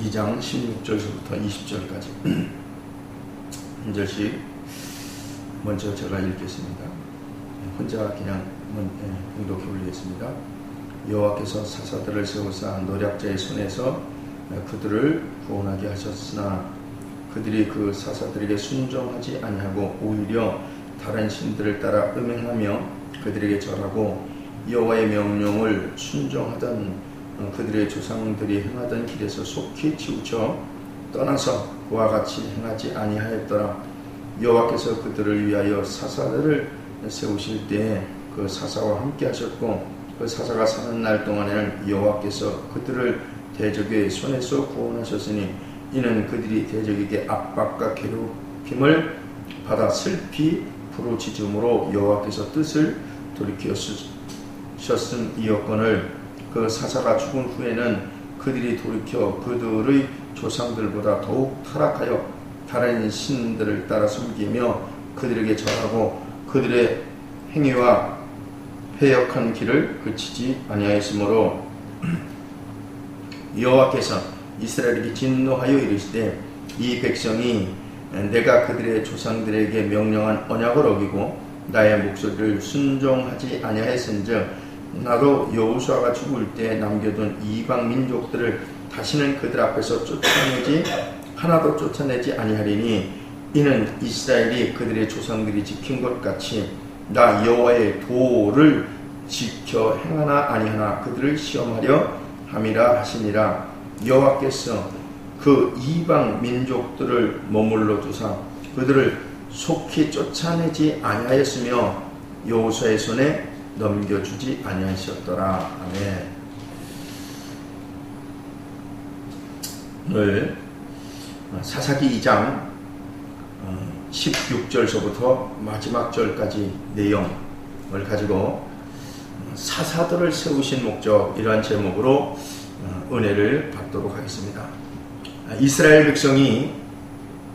2장 16절부터 20절까지 한 절씩 먼저 제가 읽겠습니다. 혼자 그냥 공독해 올리겠습니다. 여호와께서 사사들을 세우사 노략자의 손에서 그들을 구원하게 하셨으나 그들이 그 사사들에게 순종하지 아니하고 오히려 다른 신들을 따라 음행하며 그들에게 절하고 여호와의 명령을 순종하던 그들의 조상들이 행하던 길에서 속히 치우쳐 떠나서 그와 같이 행하지 아니하였더라. 여호와께서 그들을 위하여 사사들을 세우실 때에 그 사사와 함께 하셨고 그 사사가 사는 날 동안에는 여호와께서 그들을 대적의 손에서 구원하셨으니 이는 그들이 대적에게 압박과 괴롭힘을 받아 슬피 부르짖음으로 여호와께서 뜻을 돌이키셨음 이었건을 그 사사가 죽은 후에는 그들이 돌이켜 그들의 조상들보다 더욱 타락하여 다른 신들을 따라 숨기며 그들에게 절하고 그들의 행위와 패역한 길을 그치지 아니하였으므로 여호와께서 이스라엘에게 진노하여 이르시되 이 백성이 내가 그들의 조상들에게 명령한 언약을 어기고 나의 목소리를 순종하지 아니하였은즉 나도 여호수아가 죽을 때 남겨둔 이방 민족들을 다시는 그들 앞에서 쫓아내지 하나도 쫓아내지 아니하리니 이는 이스라엘이 그들의 조상들이 지킨 것 같이 나 여호와의 도를 지켜 행하나 아니하나 그들을 시험하려 함이라 하시니라. 여호와께서 그 이방 민족들을 머물러 두사 그들을 속히 쫓아내지 아니하였으며 여호수아의 손에 넘겨주지 아니하셨더라. 아멘. 오늘 사사기 2장 16절서부터 어, 마지막 절까지 내용을 가지고 사사들을 세우신 목적 이러한 제목으로 어, 은혜를 받도록 하겠습니다. 이스라엘 백성이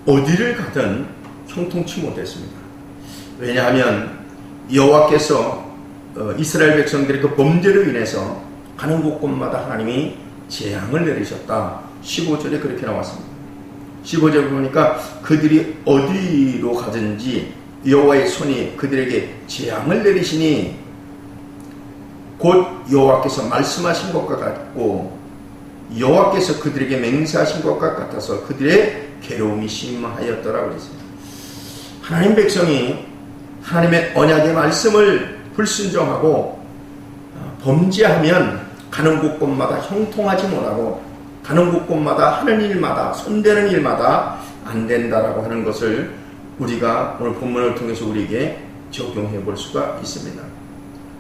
어디를 가든 형통치 못했습니다. 왜냐하면 여호와께서 어, 이스라엘 백성들의 그 범죄로 인해서 가는 곳곳마다 하나님이 재앙을 내리셨다. 15절에 그렇게 나왔습니다. 15절 보니까 그들이 어디로 가든지 여호와의 손이 그들에게 재앙을 내리시니 곧 여호와께서 말씀하신 것과 같고 여호와께서 그들에게 맹세하신 것과 같아서 그들의 괴로움이 심하였더라 그랬습니다. 하나님 백성이 하나님의 언약의 말씀을 불순종하고 어, 범죄하면 가는 곳곳마다 형통하지 못하고 가는 곳곳마다 하는 일마다 손대는 일마다 안 된다라고 하는 것을 우리가 오늘 본문을 통해서 우리에게 적용해 볼 수가 있습니다.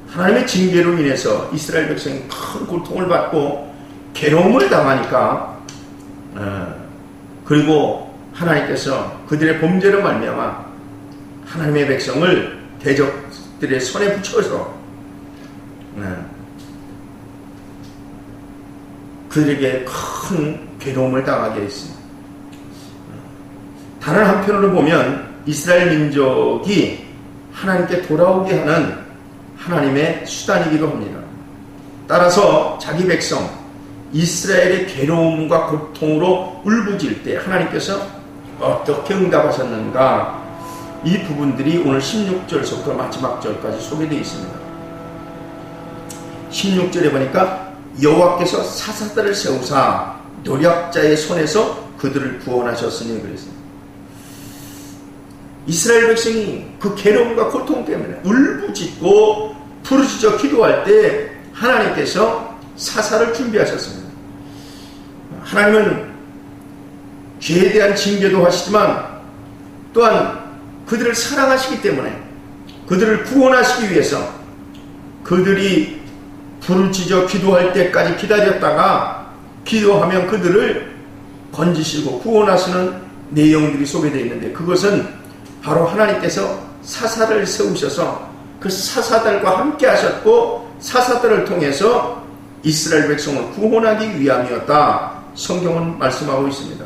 하나님의 징계로 인해서 이스라엘 백성이 큰 고통을 받고 괴로움을 당하니까 어, 그리고 하나님께서 그들의 범죄로 말미암아 하나님의 백성을 대적 들의 손에 붙여서 네. 그들에게 큰 괴로움을 당하게 했습니다. 다른 한편으로 보면 이스라엘 민족이 하나님께 돌아오게 하는 하나님의 수단이기도 합니다. 따라서 자기 백성 이스라엘의 괴로움과 고통으로 울부짖을 때 하나님께서 어떻게 응답하셨는가 이 부분들이 오늘 16절부터 마지막 절까지 소개되어 있습니다. 16절에 보니까 여호와께서 사사들을 세우사 노력자의 손에서 그들을 구원하셨으니 그랬습니다. 이스라엘 백성이 그 괴로움과 고통 때문에 울부짖고 부르짖어 기도할 때 하나님께서 사사를 준비하셨습니다. 하나님은 죄에 대한 징계도 하시지만 또한 그들을 사랑하시기 때문에 그들을 구원하시기 위해서 그들이 부르짖어 기도할 때까지 기다렸다가 기도하면 그들을 건지시고 구원하시는 내용들이 소개되어 있는데 그것은 바로 하나님께서 사사를 세우셔서 그 사사들과 함께 하셨고 사사들을 통해서 이스라엘 백성을 구원하기 위함이었다. 성경은 말씀하고 있습니다.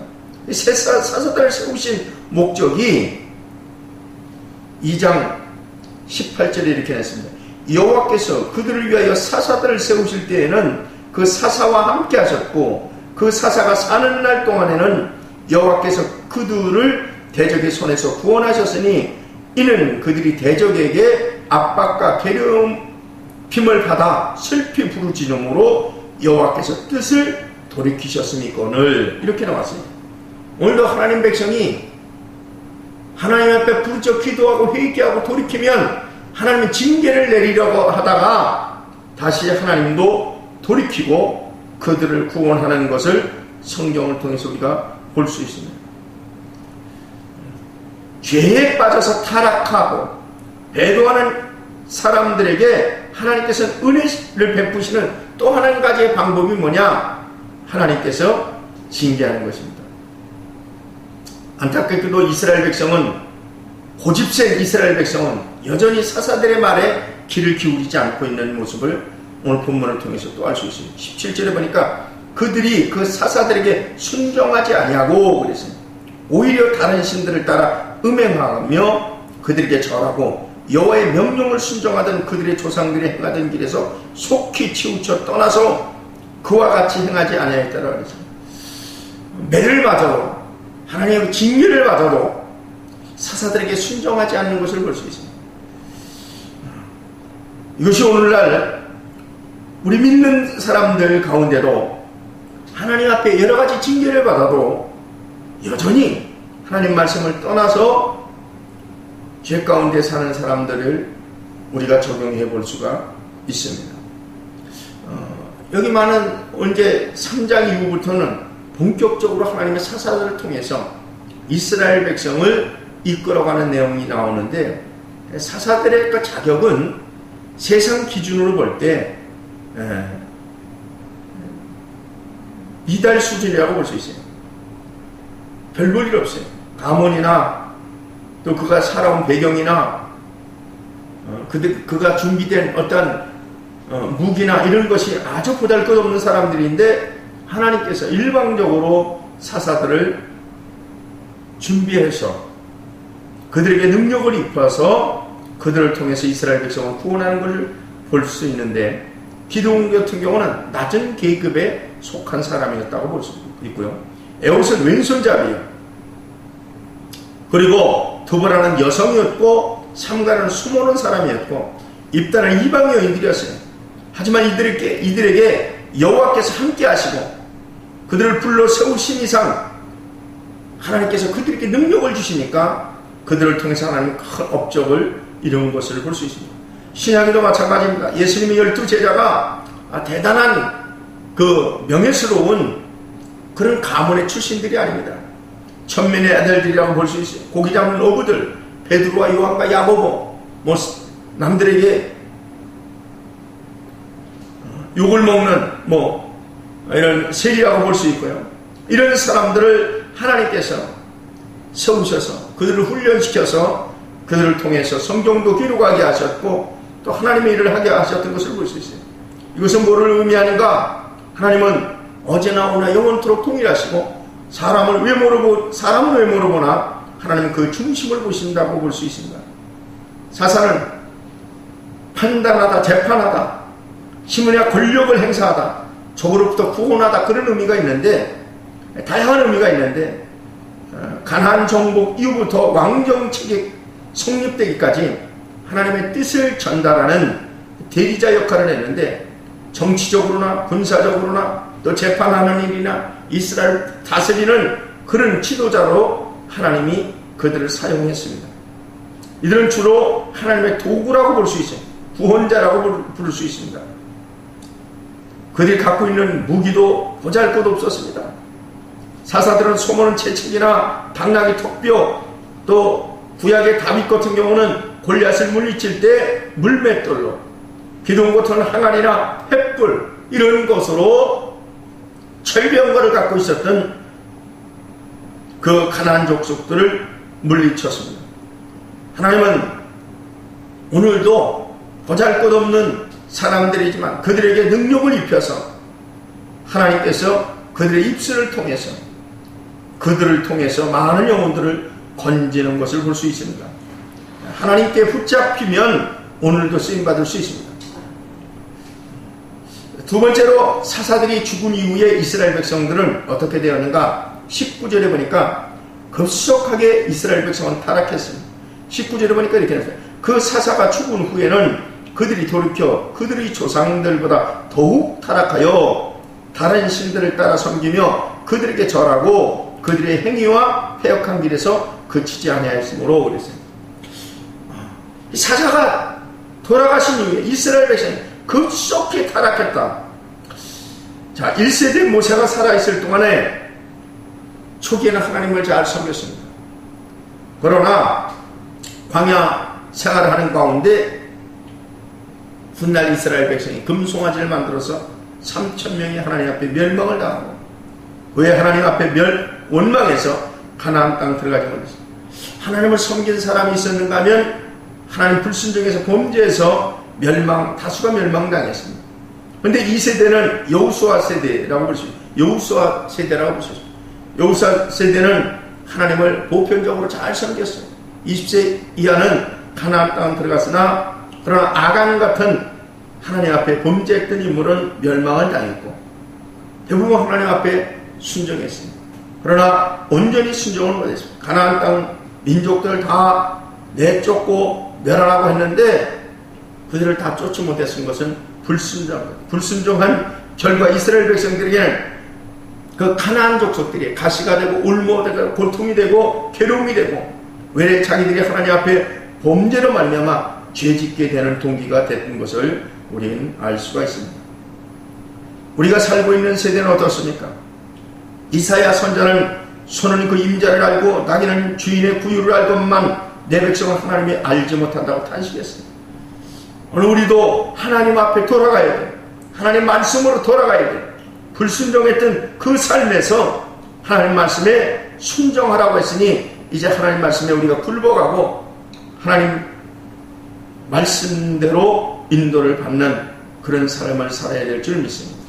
사사들을 세우신 목적이 2장 18절에 이렇게 했습니다. 여호와께서 그들을 위하여 사사들을 세우실 때에는 그 사사와 함께 하셨고 그 사사가 사는 날 동안에는 여호와께서 그들을 대적의 손에서 구원하셨으니 이는 그들이 대적에게 압박과 괴로움을 받아 슬피 부르짖음으로 여호와께서 뜻을 돌이키셨음이거늘 이렇게 나왔어요. 오늘도 하나님 백성이 하나님 앞에 부르짖어 기도하고 회개하고 돌이키면 하나님은 징계를 내리려고 하다가 다시 하나님도 돌이키고 그들을 구원하는 것을 성경을 통해서 우리가 볼 수 있습니다. 죄에 빠져서 타락하고 배도하는 사람들에게 하나님께서 은혜를 베푸시는 또한 가지의 방법이 뭐냐? 하나님께서 징계하는 것입니다. 안타깝게도 이스라엘 백성은 고집센 이스라엘 백성은 여전히 사사들의 말에 귀를 기울이지 않고 있는 모습을 오늘 본문을 통해서 또 알 수 있습니다. 17절에 보니까 그들이 그 사사들에게 순종하지 아니하고 그랬습니다. 오히려 다른 신들을 따라 음행하며 그들에게 절하고 여호와의 명령을 순종하던 그들의 조상들이 행하던 길에서 속히 치우쳐 떠나서 그와 같이 행하지 아니하였다라 그랬습니다. 매를 맞아도 하나님의 징계를 받아도 사사들에게 순종하지 않는 것을 볼 수 있습니다. 이것이 오늘날 우리 믿는 사람들 가운데도 하나님 앞에 여러 가지 징계를 받아도 여전히 하나님 말씀을 떠나서 죄 가운데 사는 사람들을 우리가 적용해 볼 수가 있습니다. 어, 여기 많은 언제 3장 이후부터는 본격적으로 하나님의 사사들을 통해서 이스라엘 백성을 이끌어가는 내용이 나오는데 사사들의 그 자격은 세상 기준으로 볼때 이달 수준이라고 볼 수 있어요. 별 볼 일 없어요. 가문이나 또 그가 살아온 배경이나 어, 그가 준비된 어떤 어, 무기나 이런 것이 아주 보잘 것 없는 사람들인데 하나님께서 일방적으로 사사들을 준비해서 그들에게 능력을 입혀서 그들을 통해서 이스라엘 백성을 구원하는 것을 볼 수 있는데 기도원 같은 경우는 낮은 계급에 속한 사람이었다고 볼 수 있고요. 에옷은 왼손잡이요. 그리고 두보라는 여성이었고 삼가는 숨어는 사람이었고 입단은 이방 여인들이었어요. 하지만 이들에게, 이들에게 여호와께서 함께 하시고 그들을 불러 세우신 이상 하나님께서 그들에게 능력을 주시니까 그들을 통해서 하나님 큰 업적을 이룬 것을 볼 수 있습니다. 신약에도 마찬가지입니다. 예수님의 열두 제자가 아, 대단한 그 명예스러운 그런 가문의 출신들이 아닙니다. 천민의 아들들이라고 볼 수 있어요. 고기 잡는 어부들, 베드로와 요한과 야고보, 뭐 남들에게 욕을 먹는 뭐 이런 세리라고 볼 수 있고요. 이런 사람들을 하나님께서 세우셔서 그들을 훈련시켜서 그들을 통해서 성경도 기록하게 하셨고 또 하나님의 일을 하게 하셨던 것을 볼 수 있어요. 이것은 뭐를 의미하는가? 하나님은 어제나 오나 영원토록 동일하시고 사람을 외모로 보, 사람을 외모로 보나 하나님은 그 중심을 보신다고 볼 수 있습니다. 사사는 판단하다, 재판하다, 신문의 권력을 행사하다, 적으로부터 구원하다 그런 의미가 있는데 다양한 의미가 있는데 어, 가난 정복 이후부터 왕정책이 성립되기까지 하나님의 뜻을 전달하는 대리자 역할을 했는데 정치적으로나 군사적으로나 또 재판하는 일이나 이스라엘 다스리는 그런 지도자로 하나님이 그들을 사용했습니다. 이들은 주로 하나님의 도구라고 볼 수 있어요. 구원자라고 부를 수 있습니다. 그들이 갖고 있는 무기도 보잘 것 없었습니다. 사사들은 소모는 채찍이나 당나귀 턱뼈 또 구약의 다윗 같은 경우는 골리앗을 물리칠 때 물맷돌로 기둥 같은 항아리나 횃불 이런 것으로 철병거를 갖고 있었던 그 가난안 족속들을 물리쳤습니다. 하나님은 오늘도 보잘것없는 사람들이지만 그들에게 능력을 입혀서 하나님께서 그들의 입술을 통해서 그들을 통해서 많은 영혼들을 건지는 것을 볼 수 있습니다. 하나님께 붙잡히면 오늘도 쓰임받을 수 있습니다. 두 번째로 사사들이 죽은 이후에 이스라엘 백성들은 어떻게 되었는가? 19절에 보니까 급속하게 이스라엘 백성은 타락했습니다. 19절에 보니까 이렇게 했어요. 그 사사가 죽은 후에는 그들이 돌이켜 그들의 조상들보다 더욱 타락하여 다른 신들을 따라 섬기며 그들에게 절하고 그들의 행위와 폐역한 길에서 그치지 아니하였으므로 그랬어요. 사사가 돌아가신 이후에 이스라엘 백성이 급속히 타락했다. 자, 1세대 모세가 살아있을 동안에 초기에는 하나님을 잘 섬겼습니다. 그러나 광야 생활을 하는 가운데 훗날 이스라엘 백성이 금송아지를 만들어서 3천 명이 하나님 앞에 멸망을 당하고 그의 하나님 앞에 멸 원망해서 가나안 땅 들어가지 못했습니다. 하나님을 섬긴 사람이 있었는가 하면 하나님 불순종에서 범죄해서 멸망 다수가 멸망당했습니다. 근데 이 세대는 여우수아 세대라고 볼 수 있습니다. 여우수아 세대라고 볼 수 있습니다. 여우수아 세대는 하나님을 보편적으로 잘 섬겼어요. 20세 이하는 가나안 땅 들어갔으나 그러나 아간 같은 하나님 앞에 범죄했던 인물은 멸망을 당했고 대부분 하나님 앞에 순종했습니다. 그러나 온전히 순종을 못했습니다. 가나안 땅 민족들 다 내쫓고 멸하라고 했는데 그들을 다 쫓지 못했은 것은 불순종, 불순종한 결과 이스라엘 백성들에게는 그 가나안 족속들이 가시가 되고 울모되고 고통이 되고 괴로움이 되고 왜 자기들이 하나님 앞에 범죄로 말미암아 죄짓게 되는 동기가 됐던 것을 우리는 알 수가 있습니다. 우리가 살고 있는 세대는 어떻습니까? 이사야 선자는 손은 그 임자를 알고 나귀는 주인의 구유를 알건만 내 백성은 하나님이 알지 못한다고 탄식했습니다. 오늘 우리도 하나님 앞에 돌아가야 돼. 하나님 말씀으로 돌아가야 돼. 불순종했던 그 삶에서 하나님 말씀에 순종하라고 했으니 이제 하나님 말씀에 우리가 굴복하고 하나님 말씀대로 인도를 받는 그런 삶을 살아야 될 줄 믿습니다.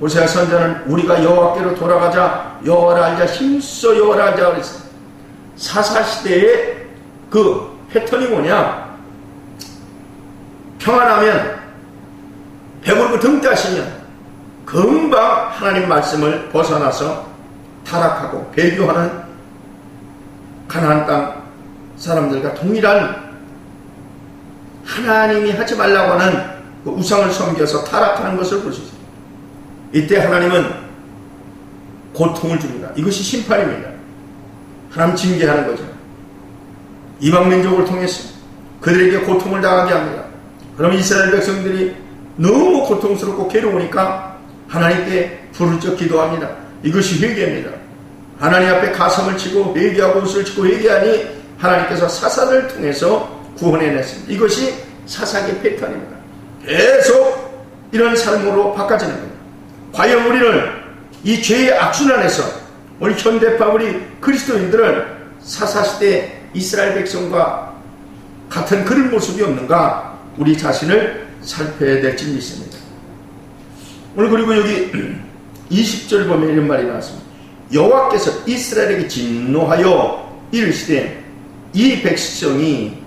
오세아 선자는 우리가 여호와께로 돌아가자 여호와를 알자 힘써 여호와를 알자 그랬습니다. 사사 시대의 그 패턴이 뭐냐? 평안하면 배부르고 등 따시면 금방 하나님 말씀을 벗어나서 타락하고 배교하는 가나안 땅 사람들과 동일한 하나님이 하지 말라고 하는 그 우상을 섬겨서 타락하는 것을 볼 수 있습니다. 이때 하나님은 고통을 줍니다. 이것이 심판입니다. 하나님 징계하는 거죠. 이방 민족을 통해서 그들에게 고통을 당하게 합니다. 그럼 이스라엘 백성들이 너무 고통스럽고 괴로우니까 하나님께 부르짖어 기도합니다. 이것이 회개입니다. 하나님 앞에 가슴을 치고 회개하고 옷을 치고 회개하니 하나님께서 사사를 통해서 구원해냈습니다. 이것이 사사기 패턴입니다. 계속 이런 삶으로 바꿔지는 겁니다. 과연 우리는 이 죄의 악순환에서 우리 현대파 우리 그리스도인들은 사사시대 이스라엘 백성과 같은 그런 모습이 없는가 우리 자신을 살펴야 될지 믿습니다. 오늘 그리고 여기 20절 보면 이런 말이 나왔습니다. 여호와께서 이스라엘에게 진노하여 이르시되 이 백성이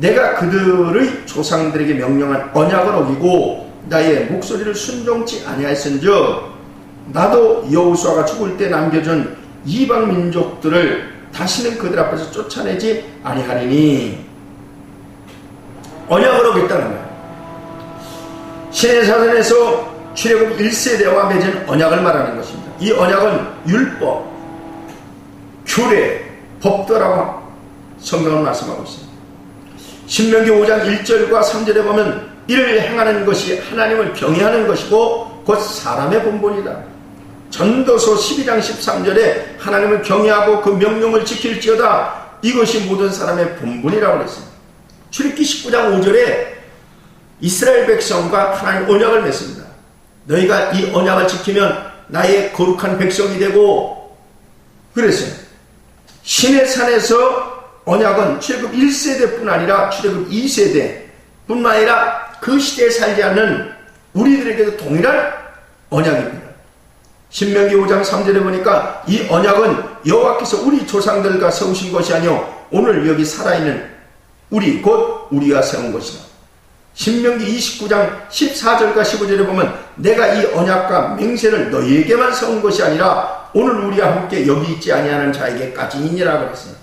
내가 그들의 조상들에게 명령한 언약을 어기고 나의 목소리를 순종치 아니하였은즉 나도 여호수아가 죽을 때 남겨준 이방 민족들을 다시는 그들 앞에서 쫓아내지 아니하리니 언약을 어겼다는 거예요. 신의 사전에서 출애굽 1세대와 맺은 언약을 말하는 것입니다. 이 언약은 율법, 규례, 법도라고 성경은 말씀하고 있습니다. 신명기 5장 1절과 3절에 보면 이를 행하는 것이 하나님을 경외하는 것이고 곧 사람의 본본이다. 전도서 12장 13절에 하나님을 경외하고 그 명령을 지킬지어다 이것이 모든 사람의 본분이라고 그랬습니다. 출입기 19장 5절에 이스라엘 백성과 하나님 언약을 맺습니다. 너희가 이 언약을 지키면 나의 거룩한 백성이 되고 그랬어요. 신의 산에서 언약은 출애굽 1세대뿐 아니라 출애굽 2세대뿐만 아니라 그 시대에 살지 않는 우리들에게도 동일한 언약입니다. 신명기 5장 3절에 보니까 이 언약은 여호와께서 우리 조상들과 세우신 것이 아니요 오늘 여기 살아있는 우리 곧 우리가 세운 것이다. 신명기 29장 14절과 15절에 보면 내가 이 언약과 맹세를 너희에게만 세운 것이 아니라 오늘 우리와 함께 여기 있지 아니하는 자에게까지이니라 그랬어요.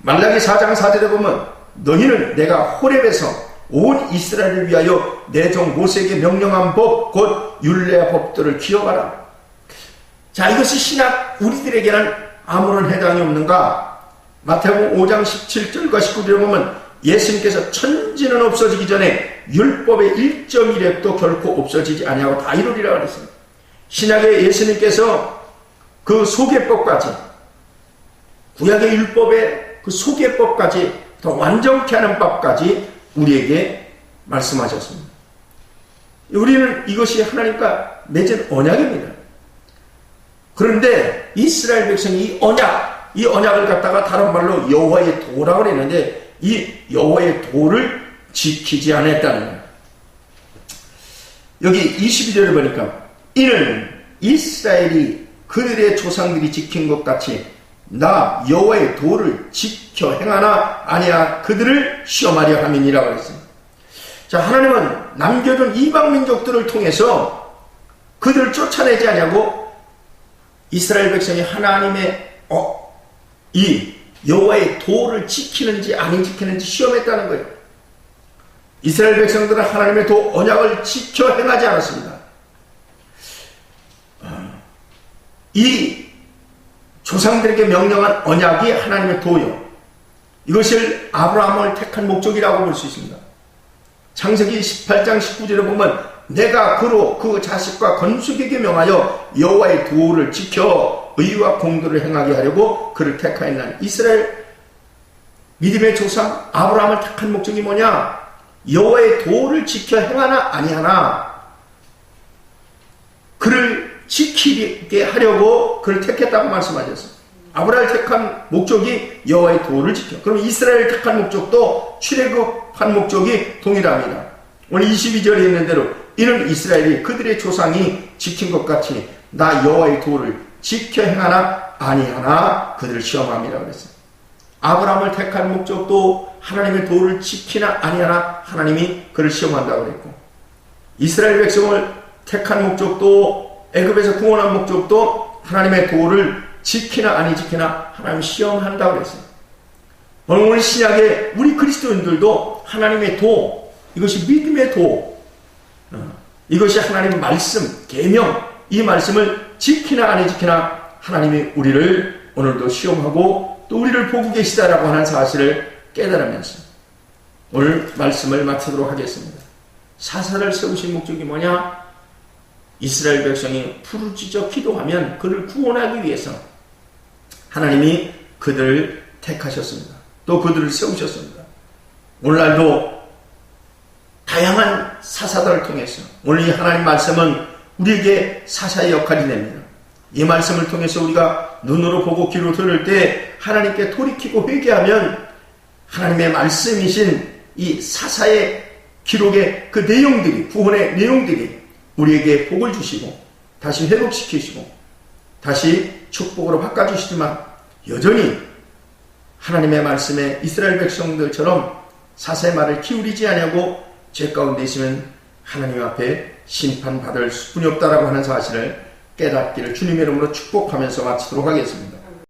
말라기 4장 4절에 보면 너희는 내가 호렙에서 온 이스라엘을 위하여 내 종 모세에게 명령한 법 곧 율례 법들을 기억하라. 자 이것이 신학 우리들에게는 아무런 해당이 없는가? 마태복음 5장 17절과 19절에 보면 예수님께서 천지는 없어지기 전에 율법의 1.1획도 결코 없어지지 아니하고 다 이루리라 그랬어요. 신약의 예수님께서 그 소개법까지 구약의 율법의 그 소개법까지 더 완전케 하는 법까지 우리에게 말씀하셨습니다. 우리는 이것이 하나님과 맺은 언약입니다. 그런데 이스라엘 백성이 이 언약, 이 언약을 갖다가 다른 말로 여호와의 도라고 그랬는데 이 여호와의 도를 지키지 않았다는. 여기 22절을 보니까 이는 이스라엘이 그들의 조상들이 지킨 것 같이 나 여호와의 도를 지켜 행하나 아니야 그들을 시험하려 함이니라 그랬습니다. 자 하나님은 남겨둔 이방 민족들을 통해서 그들을 쫓아내지 않냐고 이스라엘 백성이 하나님의 어, 이 여호와의 도를 지키는지 아닌 지키는지 시험했다는 거예요. 이스라엘 백성들은 하나님의 도 언약을 지켜 행하지 않았습니다. 이 조상들에게 명령한 언약이 하나님의 도요. 이것을 아브라함을 택한 목적이라고 볼 수 있습니다. 창세기 18장 19절에 보면 내가 그로 그 자식과 건숙에게 명하여 여호와의 도를 지켜 의와 공도를 행하게 하려고 그를 택하였나니 이스라엘 믿음의 조상 아브라함을 택한 목적이 뭐냐? 여호와의 도를 지켜 행하나 아니하나 그를 지키게 하려고 그를 택했다고 말씀하셨습니다. 아브라함을 택한 목적이 여호와의 도를 지켜. 그럼 이스라엘 택한 목적도 출애굽한 목적이 동일합니다. 오늘 22절에 있는 대로 이는 이스라엘이 그들의 조상이 지킨 것 같이 나 여호와의 도를 지켜 행하나 아니하나 그들을 시험함이라고 그랬어요. 아브라함을 택한 목적도 하나님의 도를 지키나 아니하나 하나님이 그를 시험한다고 그랬고 이스라엘 백성을 택한 목적도 애굽에서 구원한 목적도 하나님의 도를 지키나 아니 지키나 하나님 시험한다고 그랬어요. 오늘 신약에 우리 그리스도인들도 하나님의 도 이것이 믿음의 도 어, 이것이 하나님의 말씀 계명 이 말씀을 지키나 아니 지키나 하나님이 우리를 오늘도 시험하고 또 우리를 보고 계시다라고 하는 사실을 깨달으면서 오늘 말씀을 마치도록 하겠습니다. 사사를 세우신 목적이 뭐냐? 이스라엘 백성이 부르짖어 기도하면 그를 구원하기 위해서 하나님이 그들을 택하셨습니다. 또 그들을 세우셨습니다. 오늘날도 다양한 사사들을 통해서 오늘 이 하나님 말씀은 우리에게 사사의 역할이 됩니다. 이 말씀을 통해서 우리가 눈으로 보고 귀로 들을 때 하나님께 돌이키고 회개하면 하나님의 말씀이신 이 사사의 기록의 그 내용들이 구원의 내용들이 우리에게 복을 주시고 다시 회복시키시고 다시 축복으로 바꿔주시지만 여전히 하나님의 말씀에 이스라엘 백성들처럼 사사의 말을 기울이지 않냐고 죄 가운데 있으면 하나님 앞에 심판받을 수뿐이 없다라고 하는 사실을 깨닫기를 주님의 이름으로 축복하면서 마치도록 하겠습니다.